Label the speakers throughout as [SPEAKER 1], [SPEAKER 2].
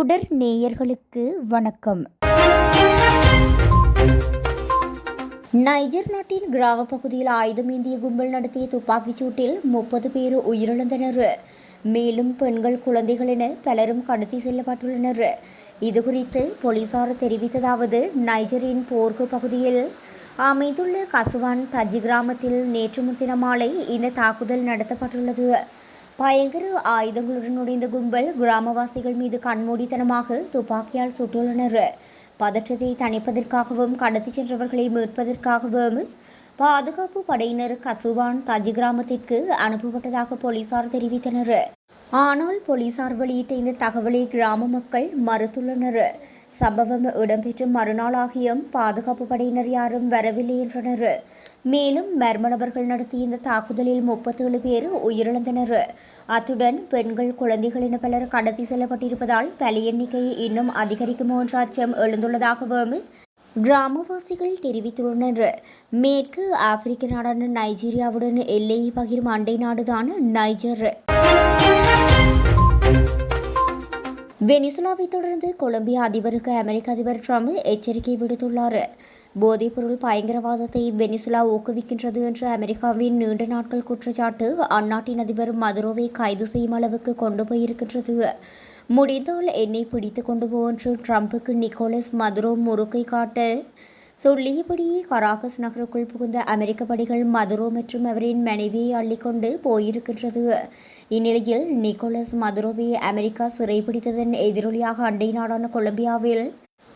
[SPEAKER 1] தொடர் நேயர்களுக்கு வணக்கம். நைஜர் நாட்டின் கிராம பகுதியில் ஆயுதம் ஏந்திய கும்பல் நடத்திய துப்பாக்கிச் சூட்டில் முப்பது பேர் உயிரிழந்தனர். மேலும் பெண்கள் குழந்தைகள் என பலரும் கடத்தி செல்லப்பட்டுள்ளனர். இதுகுறித்து போலீசார் தெரிவித்ததாவது நைஜரின் போர்க்கு பகுதியில் அமைந்துள்ள கசுவான் தஜி கிராமத்தில் நேற்று முன்தின மாலை இந்த தாக்குதல் நடத்தப்பட்டுள்ளது. பயங்கர ஆயுதங்களுடன் நுழைந்த கும்பல் கிராமவாசிகள் மீது கண்மூடித்தனமாக துப்பாக்கியால் சுட்டுள்ளனர். பதற்றத்தை தணிப்பதற்காகவும் கடத்தி சென்றவர்களை மீட்பதற்காகவும் பாதுகாப்பு படையினர் கசுவான் தஜி கிராமத்திற்கு அனுப்பப்பட்டதாக போலீசார் தெரிவித்தனர். ஆனால் போலீசார் வெளியிட்ட இந்த தகவலை கிராம மக்கள் மறுத்துள்ளனர். சம்பவம் இடம்பெற்ற மறுநாளாகியும் பாதுகாப்பு படையினர் யாரும் வரவில்லை என்றனர். மேலும் மர்ம நபர்கள் நடத்திய இந்த தாக்குதலில் முப்பத்தேழு பேர் உயிரிழந்தனர். அத்துடன் பெண்கள் குழந்தைகள் என பலர் கடத்தி செல்லப்பட்டிருப்பதால் பலி எண்ணிக்கை இன்னும் அதிகரிக்குமோ என்ற அச்சம் எழுந்துள்ளதாகவும் கிராமவாசிகள் தெரிவித்துள்ளனர். மேற்கு ஆப்பிரிக்க நாடான நைஜீரியாவுடன் எல்லையை பகிரும் அண்டை நாடுதான் நைஜர். வெனிசுலாவை தொடர்ந்து கொலம்பியா அதிபருக்கு அமெரிக்க அதிபர் ட்ரம்ப் எச்சரிக்கை விடுத்துள்ளார். போதைப்பொருள் பயங்கரவாதத்தை வெனிசுலா ஊக்குவிக்கின்றது என்ற அமெரிக்காவின் நீண்ட நாட்கள் குற்றச்சாட்டு அந்நாட்டின் அதிபர் மதுரோவை கைது செய்யும் அளவுக்கு கொண்டு போயிருக்கின்றது. முடிந்தால் என்னை பிடித்து கொண்டு போ என்று ட்ரம்புக்கு நிக்கோலஸ் மதுரோ முறுக்கை காட்ட சொல்லியபடி கராகஸ் நகருக்குள் புகுந்த அமெரிக்க படைகள் மதுரோ மற்றும் அவரின் மனைவியை அள்ளிக்கொண்டு போயிருக்கின்றது. இந்நிலையில் நிக்கோலஸ் மதுரோவை அமெரிக்கா சிறைபிடித்ததன் எதிரொலியாக அண்டை நாடான கொலம்பியாவில்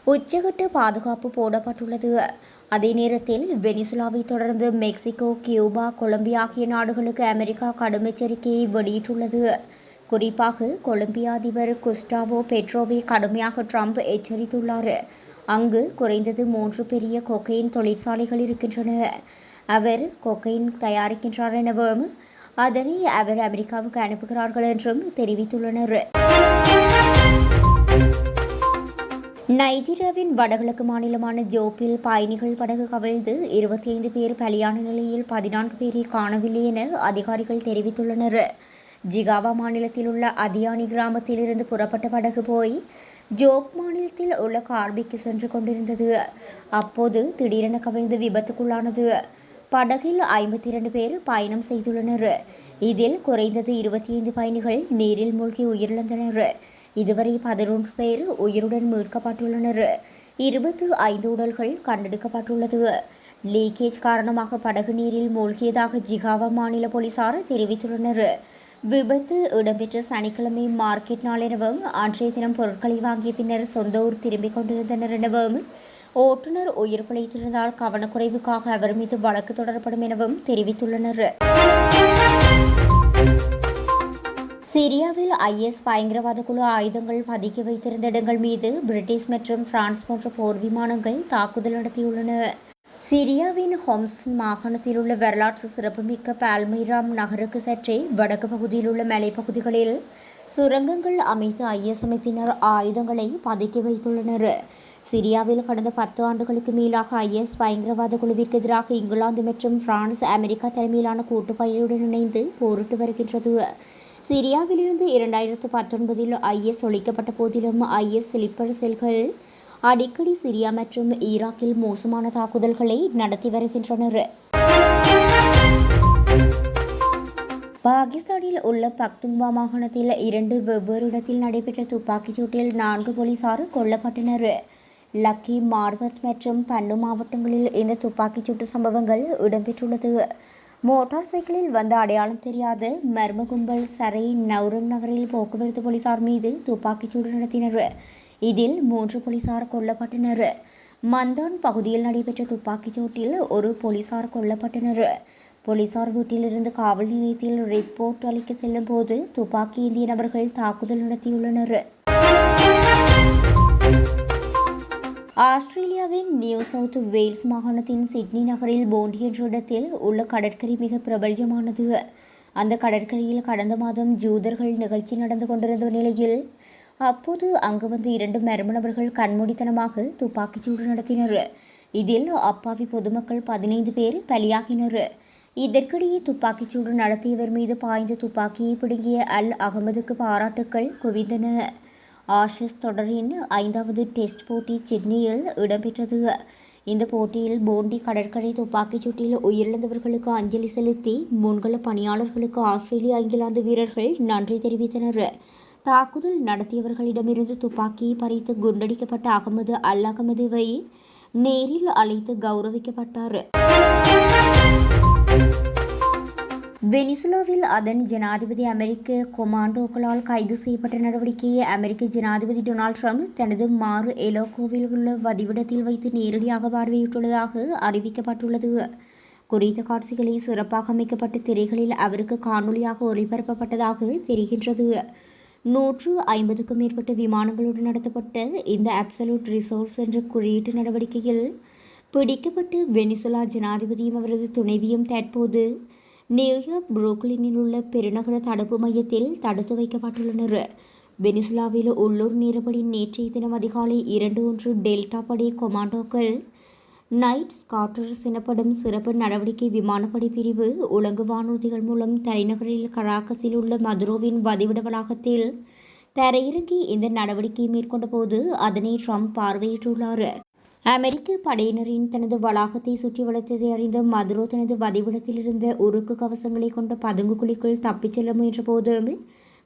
[SPEAKER 1] உச்சகட்டு பாதுகாப்பு போடப்பட்டுள்ளது. அதே நேரத்தில் வெனிசுலாவை தொடர்ந்து மெக்சிகோ கியூபா கொலம்பியா ஆகிய நாடுகளுக்கு அமெரிக்கா கடும் எச்சரிக்கையை வெளியிட்டுள்ளது. குறிப்பாக கொலம்பியா அதிபர் குஸ்டாவோ பெட்ரோவை கடுமையாக ட்ரம்ப் எச்சரித்துள்ளார். அங்கு குறைந்தது மூன்று பெரிய கொக்கைன் தொழிற்சாலைகள் இருக்கின்றன. அவர் கொக்கைன் தயாரிக்கின்றார் எனவும் அதனை அவர் அமெரிக்காவுக்கு அனுப்புகிறார்கள் என்றும் தெரிவித்துள்ளனர். நைஜீரியாவின் வடகிழக்கு மாநிலமான ஜோப்பில் பயணிகள் படகு கவிழ்ந்து இருபத்தி ஐந்து பேர் பலியான நிலையில் பதினான்கு பேரை காணவில்லை என அதிகாரிகள் தெரிவித்துள்ளனர். ஜிகாவா மாநிலத்தில் உள்ள அதியானி கிராமத்திலிருந்து புறப்பட்ட படகு போய் ஜோக் மாநிலத்தில் உள்ள கார்பிக்கு சென்று கொண்டிருந்தது. அப்போது திடீரென கவிழ்ந்து விபத்துக்குள்ளானது. படகில் ஐம்பத்தி இரண்டு பேர் பயணம் செய்துள்ளனர். இதில் குறைந்தது இருபத்தி ஐந்து பயணிகள் நீரில் மூழ்கி உயிரிழந்தனர். இதுவரை பதினொன்று பேர் உயிருடன் மீட்கப்பட்டுள்ளனர். இருபத்து ஐந்து உடல்கள் கண்டெடுக்கப்பட்டுள்ளது. லீக்கேஜ் காரணமாக படகு நீரில் மூழ்கியதாக ஜிகாவா மாநில போலீசார் தெரிவித்துள்ளனர். விபத்து இடம்பெற்ற சனிக்கிழமை மார்க்கெட் நாள் எனவும் அன்றைய தினம் பொருட்களை வாங்கிய பின்னர் சொந்த ஊர் திரும்பிக் கொண்டிருந்தனர் எனவும் ஓட்டுநர் உயிர் பிழைத்திருந்தால் கவனக்குறைவுக்காக அவர் மீது வழக்கு தொடரப்படும் எனவும் தெரிவித்துள்ளனர். சிரியாவில் ஐஎஸ் பயங்கரவாத குழு ஆயுதங்கள் பதுக்கி வைத்திருந்த இடங்கள் மீது பிரிட்டிஷ் மற்றும் பிரான்ஸ் போன்ற போர் விமானங்கள் தாக்குதல் நடத்தியுள்ளன. சிரியாவின் ஹொம்ஸ் மாகாணத்தில் உள்ள வரலாற்று சிறப்புமிக்க பால்மைராம் நகருக்கு சற்றே வடக்கு பகுதியில் உள்ள மலைப்பகுதிகளில் சுரங்கங்கள் அமைத்து ஐஎஸ் அமைப்பினர் ஆயுதங்களை பதுக்கி வைத்துள்ளனர். சிரியாவில் கடந்த பத்து ஆண்டுகளுக்கு மேலாக ஐஎஸ் பயங்கரவாத குழுவிற்கு எதிராக இங்கிலாந்து மற்றும் பிரான்ஸ் அமெரிக்கா தலைமையிலான கூட்டுப்படையுடன் இணைந்து போரிட்டு வருகின்றது. சிரியாவிலிருந்து இரண்டாயிரத்து பத்தொன்பதில் ஐஎஸ் ஒழிக்கப்பட்ட போதிலும் ஐஎஸ் ஸ்லிப்பர் செல்கள் அடிக்கடி சிரியா மற்றும் ஈராக்கில் மோசமான தாக்குதல்களை நடத்தி வருகின்றனர். பாகிஸ்தானில் உள்ள பக்துங்வா மாகாணத்தில் இரண்டு வெவ்வேறு இடத்தில் நடைபெற்ற துப்பாக்கிச் சூட்டில் நான்கு போலீசார் கொல்லப்பட்டனர். லக்கி மார்வத் மற்றும் பன்னு மாவட்டங்களில் இந்த துப்பாக்கிச் சூட்டு சம்பவங்கள் இடம்பெற்றுள்ளது. மோட்டார் சைக்கிளில் வந்த அடையாளம் தெரியாத மர்ம கும்பல் சரை நௌரங் நகரில் போக்குவரத்து போலீசார் மீது துப்பாக்கிச்சூடு நடத்தினர். இதில் மூன்று போலீசார் கொல்லப்பட்டனர். மந்தான் பகுதியில் நடைபெற்ற துப்பாக்கிச் சூட்டில் ஒரு போலீசார் கொல்லப்பட்டனர். போலீசார் வீட்டிலிருந்து காவல் நிலையத்தில் ரிப்போர்ட் அளிக்க செல்லும் போது துப்பாக்கி ஏந்திய நபர்கள் தாக்குதல் நடத்தியுள்ளனர். ஆஸ்திரேலியாவின் நியூ சவுத் வேல்ஸ் மாகாணத்தின் சிட்னி நகரில் போண்டி என்ற இடத்தில் உள்ள கடற்கரை மிக பிரபல்யமானது. அந்த கடற்கரையில் கடந்த மாதம் ஜூதர்கள் நிகழ்ச்சி நடந்து கொண்டிருந்த நிலையில் அப்போது அங்கு வந்து இரண்டு மர்மநபர்கள் கண்மூடித்தனமாக துப்பாக்கிச்சூடு நடத்தினர். இதில் அப்பாவி பொதுமக்கள் பதினைந்து பேர் பலியாகினர். இதற்கிடையே துப்பாக்கிச்சூடு நடத்தியவர் மீது பாய்ந்த துப்பாக்கியை பிடுங்கிய அல் அகமதுக்கு பாராட்டுக்கள் குவிந்தன. ஆஷஸ் தொடரின் ஐந்தாவது டெஸ்ட் போட்டி சிட்னியில் இடம்பெற்றது. இந்த போட்டியில் போண்டி கடற்கரை துப்பாக்கிச் சூட்டில் உயிரிழந்தவர்களுக்கு அஞ்சலி செலுத்தி முன்கள பணியாளர்களுக்கு ஆஸ்திரேலிய இங்கிலாந்து வீரர்கள் நன்றி தெரிவித்தனர். தாக்குதல் நடத்தியவர்களிடமிருந்து துப்பாக்கியை பறித்து குண்டடிக்கப்பட்ட அகமது அல் அகமதுவை நேரில் அழைத்து கௌரவிக்கப்பட்டார். வெனிசுலாவில் அதன் ஜனாதிபதி அமெரிக்க கொமாண்டோக்களால் கைது செய்யப்பட்ட நடவடிக்கையை அமெரிக்க ஜனாதிபதி டொனால்ட் ட்ரம்ப் தனது மாறு எலோகோவில் உள்ள வதிவிடத்தில் வைத்து நேரடியாக பார்வையிட்டுள்ளதாக அறிவிக்கப்பட்டுள்ளது. குறித்த காட்சிகளை சிறப்பாக அமைக்கப்பட்ட திரைகளில் அவருக்கு காணொலியாக ஒளிபரப்பப்பட்டதாக தெரிகின்றது. நூற்று ஐம்பதுக்கும் மேற்பட்ட விமானங்களுடன் நடத்தப்பட்ட இந்த அப்சலூட் ரிசோர்ஸ் என்ற குறியீட்டு நடவடிக்கையில் பிடிக்கப்பட்டு வெனிசுலா ஜனாதிபதியும் அவரது துணைவியும் தற்போது நியூயார்க் புரோக்லினில் உள்ள பெருநகர தடுப்பு மையத்தில் தடுத்து வைக்கப்பட்டுள்ளனர். வெனிசுலாவில் உள்ளூர் நேரப்படி நேற்றைய தினம் அதிகாலை இரண்டு ஒன்று டெல்டா படை கொமாண்டோக்கள் நைட் ஸ்காட்டர்ஸ் எனப்படும் சிறப்பு நடவடிக்கை விமானப்படை பிரிவு உலங்கு வானூர்திகள் மூலம் தலைநகரில் கராக்கஸில் உள்ள மதுரோவின் வதிவிட வளாகத்தில் தரையிறங்கி இந்த நடவடிக்கையை மேற்கொண்ட போது அதனை ட்ரம்ப் பார்வையிட்டுள்ளார். அமெரிக்க படையினரின் தனது வளாகத்தை சுற்றி வளைத்ததை அறிந்த மதுரோ தனது வதிவிடத்தில் இருந்த உருக்கு கவசங்களை கொண்ட பதுங்கு குழிக்குள் தப்பிச் செல்ல முயன்ற போதும்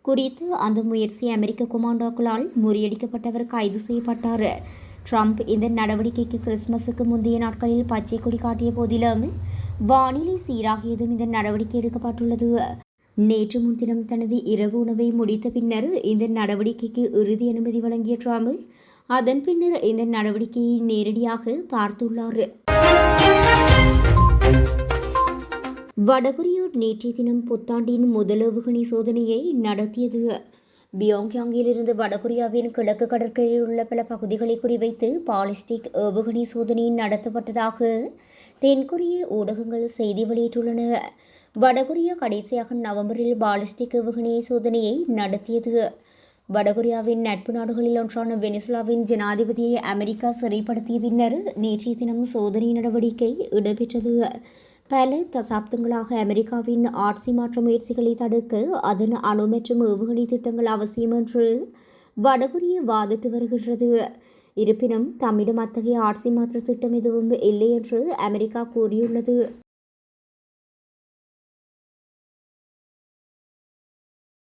[SPEAKER 1] குறித்து அந்த முயற்சி அமெரிக்க கொமாண்டோக்களால் முறியடிக்கப்பட்டவர் கைது செய்யப்பட்டார். ட்ரம்ப் இந்த நடவடிக்கைக்கு கிறிஸ்துமஸுக்கு முந்தைய நாட்களில் பச்சை கொடி காட்டிய போதிலும் வானிலை சீராகியதும் இந்த நடவடிக்கை எடுக்கப்பட்டுள்ளது. நேற்று முன்தினம் தனது இரவு உணவை முடித்த பின்னர் இந்த நடவடிக்கைக்கு இறுதி அனுமதி வழங்கிய ட்ரம்ப் அதன் பின்னர் இந்த நடவடிக்கையை நேரடியாக பார்த்துள்ளார். வடகொரியா நேற்றைய தினம் புத்தாண்டின் முதலவுகணி சோதனையை நடத்தியது. பியோங்யாங்கிலிருந்து வடகொரியாவின் கிழக்கு கடற்கரையில் உள்ள பல பகுதிகளை குறிவைத்து பாலிஸ்டிக் ஏவுகணை சோதனை நடத்தப்பட்டதாக தென்கொரிய ஊடகங்கள் செய்தி வெளியிட்டுள்ளன. வடகொரியா கடைசியாக நவம்பரில் பாலிஸ்டிக் ஏவுகணை சோதனையை நடத்தியது. வடகொரியாவின் நட்பு நாடுகளில் ஒன்றான வெனிசுலாவின் ஜனாதிபதியை அமெரிக்கா சிறைப்படுத்திய பின்னர் நேற்றைய தினம் சோதனை நடவடிக்கை இடம்பெற்றது. பல தசாப்தங்களாக அமெரிக்காவின் ஆட்சி மாற்ற முயற்சிகளை தடுக்க அதன் அணு மற்றும் ஏவுகணை திட்டங்கள் அவசியம் என்று வடகொரிய வாதிட்டு வருகின்றது. இருப்பினும் தம்மிடம் அத்தகைய ஆட்சி மாற்ற திட்டம் எதுவும் இல்லை என்று அமெரிக்கா கூறியுள்ளது.